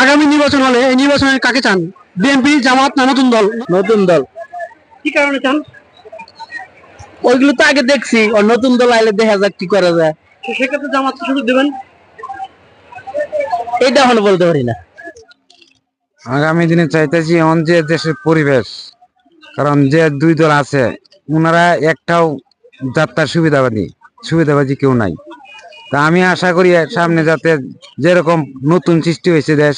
আগামী নির্বাচন হলে এই নির্বাচনে কাকে চান? বিএনপি জামাত না নতুন দল? নতুন দল। কি কারণে চান? ওইগুলো তো আগে দেখছি। আর নতুন দল আইলে দেখা যাক কি করা যায়। তো সেক্ষেত্রে জামাতকে সুযোগ দেবেন? এটা এখন বলতে পারি না। আগামী দিনে চাইতেছি এমন যে দেশের পরিবেশ কারণ যে দুই দল আছে ওনারা একটাও যাত্রার সুবিধাবাদী সুবিধাবাদী কেউ নাই। তা আমি আশা করি সামনে যাতে যেরকম নতুন সৃষ্টি হয়েছে দেশ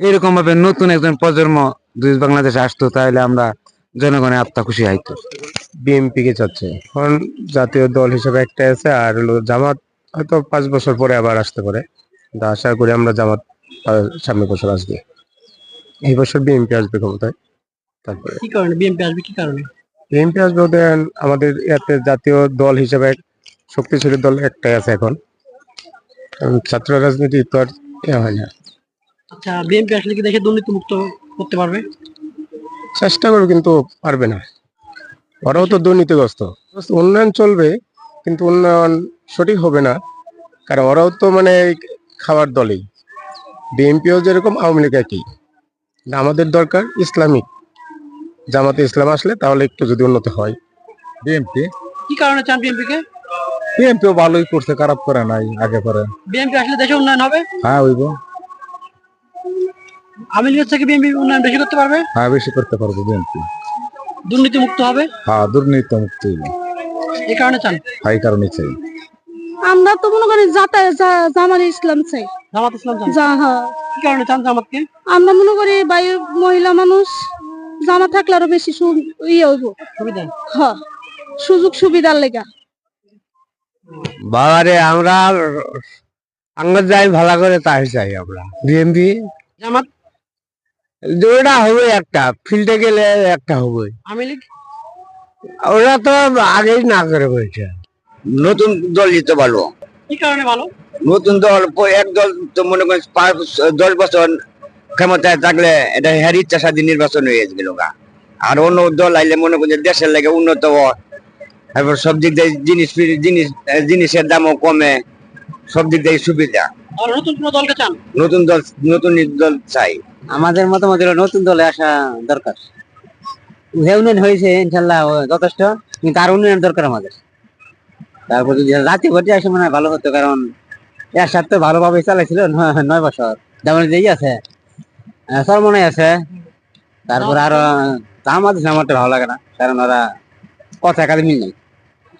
এরকম ভাবে নতুন একজন প্রজন্ম দুই বাংলাদেশে আসতো তাহলে আমরা জনগণের আত্মা খুশি হইতো। বিএনপি কে চাচ্ছে? কারণ জাতীয় দল হিসেবে একটা আছে আর হলো জামাত হয়তো পাঁচ বছর পরে আবার আসতে পারে। তা আশা করি আমরা জামাত সামনে বছর আসবে। এই বছর বিএনপি আসবে ক্ষমতায়। তারপরে কি কারণে? বিএনপি আসবে কি কারণে? বিএনপি আসবে আমাদের ইয়াতে জাতীয় দল হিসেবে শক্তিশালী দল একটাই আছে এখন। কারণ ছাত্র রাজনীতি তো আর ইয়ে হয় না। আচ্ছা বিএনপি আসলে কি দেশে দুর্নীতি মুক্ত করতে পারবে? চেষ্টা করবে কিন্তু পারবে না। ওরাও তো দুর্নীতিগ্রস্ত। উন্নয়ন চলবে কিন্তু উন্নয়ন সঠিক হবে না। কারণ ওরাও তো মানে এই খাওয়ার দলেই। বিএনপিও যেরকম আওয়ামী লীগ একই। আমাদের দরকার ইসলামিক। জামাতে ইসলাম আসলে তাহলে একটু যদি উন্নত হয়। বিএনপি? কি কারণে চান বিএনপি কে বিএনপিও ভালোই করছে খারাপ করে নাই আগে করে। বিএনপি আসলে দেশে উন্নয়ন হবে? হ্যাঁ হইব আওয়ামী লীগের থেকে বিএনপি উন্নয়ন বেশি করতে পারবে? হ্যাঁ বেশি করতে পারবে বিএনপি দুর্নীতি মুক্ত হবে? হ্যাঁ দুর্নীতি মুক্ত হইব। এই কারণে চান? হাই কারণে চাই। আমরা তো মনে করি যাতা জা- জামাত ইসলাম চাই। জামাত ইসলাম চান? যা হ্যাঁ। কি কারণে চান জামাতকে? আমরা মনে করি বাই মহিলা মানুষ জামা থাকলে আরও বেশি সু- ইয়ে হইব। সুবিধা। হ্যাঁ সুযোগ সুবিধার লেগা। বাবারে আমরা আমরা যাই ভালো করে তাই চাই আমরা। বিএমপি জামাত? ওটা হবে একটা ফিল্ডে গেলে একটা হবে। লীগ? ওরা তো আগেই না করে বলছে। নতুন দল দিতে ভালো কি কারণে ভালো? নতুন দল এক দল তো মনে করেন পাঁচ দশ বছর ক্ষমতায় থাকলে এটা হ্যার স্বাধীন নির্বাচন হয়ে গেল গা। আর অন্য দল আইলে মনে করেন দেশের লাগে উন্নত হয় তারপর সব দিক দিয়ে জিনিস জিনিস জিনিসের দামও কমে সব দিক দিয়ে সুবিধা। আর নতুন কোন দলকে চান? নতুন দল নতুন দল চাই। আমাদের মতামত হলো নতুন দলে আসা দরকার। উন্নয়ন হয়েছে ইনশাল্লাহ যথেষ্ট কিন্তু আর উন্নয়ন দরকার আমাদের। তারপর যদি রাতে ভোটে আসে মনে হয় ভালো হতো কারণ এর সাথে ভালোভাবে চালাইছিল নয় বছর। যেমন যেই আছে আহ, সলমনে আছে তারপর আরও আমাদের আমারটা ভালো লাগে না কারণ ওরা কথা মিল নেই।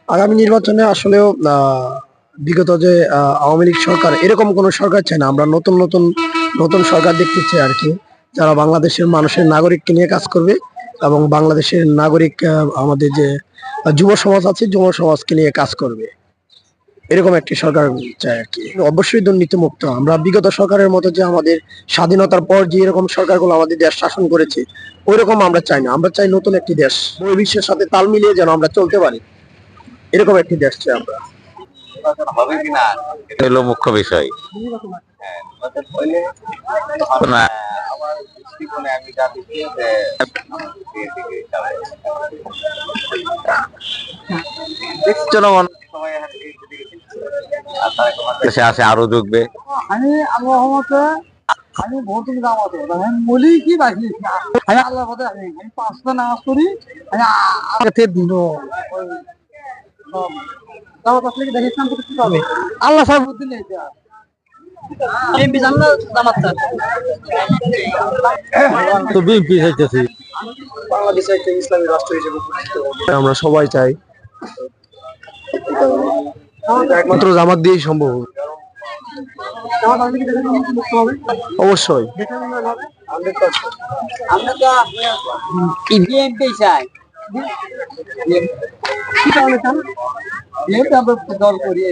আগামী নির্বাচনে আসলেও বিগত যে আওয়ামী লীগ সরকার, এরকম কোন সরকার চাই না। আমরা নতুন নতুন নতুন সরকার দেখতে চাই আর কি। যারা বাংলাদেশের মানুষের নাগরিককে নিয়ে কাজ করবে এবং বাংলাদেশের নাগরিক আমাদের যে, যুব সমাজ আছে, যুব সমাজকে নিয়ে কাজ করবে। এরকম একটি সরকার চাই আর কি। অবশ্যই দুর্নীতি মুক্ত আমরা বিগত সরকারের মতো যে আমাদের স্বাধীনতার পর যে এরকম সরকারগুলো আমাদের দেশ শাসন করেছে ওই রকম আমরা চাই না। আমরা চাই নতুন একটি দেশ। বহির্বিশ্বের সাথে তাল মিলিয়ে যেন আমরা চলতে পারি। এরকম একটি দেশ চাই আমরা। হলো মুখ্য বিষয়। না, জনগণ। দেশে আসে আরও ঢুকবে। আমি আবহাওয়াতে আমি ভোটিং জামাতে আমি বলি কি বাকি আমি আল্লাহ পথে আমি আমি পাঁচটা নামাজ পড়ি আমি দিন জামাত আসলে কি দেখে ইসলাম প্রতিষ্ঠিত হবে আল্লাহ সব বুদ্ধি নেই। আমরা সবাই চাই। একমাত্র জামাত দিয়েই সম্ভব অবশ্যই। আমরা তো চাই। কি কারণে চান এই আমরা দল করি